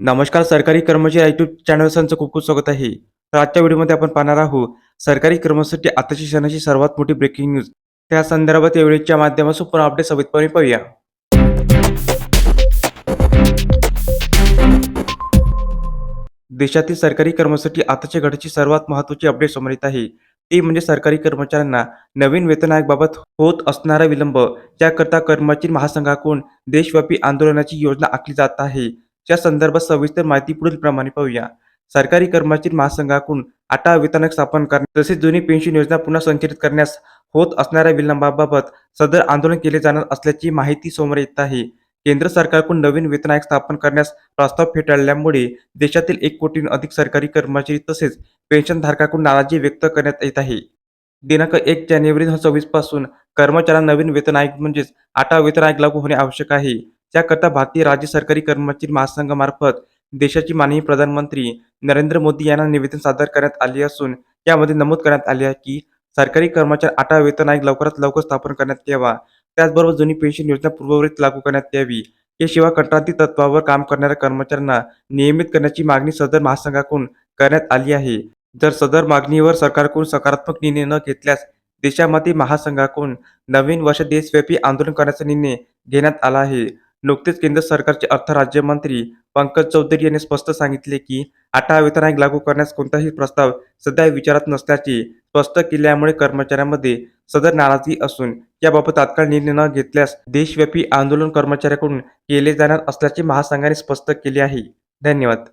नमस्कार सरकारी कर्मचारी यूट्यूब चॅनल संचं खूप खूप स्वागत आहे. तर आजच्या व्हिडिओमध्ये आपण पाहणार आहोत सरकारी कर्मचारी आताची सणाची सर्वात मोठी ब्रेकिंग न्यूज त्या संदर्भात या माध्यमातून पूर्ण अपडेट सविस्तरपणे पाहूया. देशातील सरकारी कर्मचारी आताच्या घटाची सर्वात महत्त्वाची अपडेट समोर येत आहे. ती म्हणजे सरकारी कर्मचाऱ्यांना नवीन वेतन आयोगाबाबत होत असणारा विलंब याकरता कर्मचारी महासंघाकडून देशव्यापी आंदोलनाची योजना आखली जात आहे. या संदर्भात सविस्तर माहिती पुढील प्रमाणे पाहूया. सरकारी कर्मचारी महासंघाकडून आटा वेतन स्थापन करणे तसेच जुनी पेन्शन योजना पुन्हा संचलित करण्यास होत असणाऱ्या विलंबाबाबत सदर आंदोलन केले जाणार असल्याची माहिती समोर येत आहे. केंद्र सरकारकडून नवीन वेतन आयोग स्थापन करण्यास प्रस्ताव फेटाळल्यामुळे देशातील एक कोटीहून अधिक सरकारी कर्मचारी तसेच पेन्शनधारकाकडून नाराजी व्यक्त करण्यात येत आहे. दिनांक एक जानेवारी दोन हजार सव्वीसपासून कर्मचाऱ्यांना नवीन वेतन आयोग म्हणजेच आटा वेतन आयोग लागू होणे आवश्यक आहे. त्याकरता भारतीय राज्य सरकारी कर्मचारी महासंघामार्फत देशाचे माननीय प्रधानमंत्री नरेंद्र मोदी यांना निवेदन सादर करण्यात आले असून यामध्ये नमूद करण्यात आले आहे की सरकारी कर्मचारी आठवा वेतन आयोग लवकरात लवकर स्थापन करण्यात यावा. त्याचबरोबर जुनी पेन्शन योजना पूर्ववत लागू करण्यात यावी. याशिवाय कंत्राटी तत्वावर काम करणाऱ्या कर्मचाऱ्यांना नियमित करण्याची मागणी सदर महासंघाकडून करण्यात आली आहे. जर सदर मागणीवर सरकारकडून सकारात्मक निर्णय न घेतल्यास देशामध्ये महासंघाकडून नवीन वर्ष देशव्यापी आंदोलन करण्याचा निर्णय घेण्यात आला आहे. नुकतेच केंद्र सरकारचे अर्थ राज्यमंत्री पंकज चौधरी यांनी स्पष्ट सांगितले की आटा वेतन लागू करण्यास कोणताही प्रस्ताव सध्या विचारात नसल्याचे स्पष्ट केल्यामुळे कर्मचाऱ्यांमध्ये सदर नाराजी असून याबाबत तात्काळ निर्णय न घेतल्यास देशव्यापी आंदोलन कर्मचाऱ्यांकडून केले जाणार असल्याचे महासंघाने स्पष्ट केले आहे. धन्यवाद.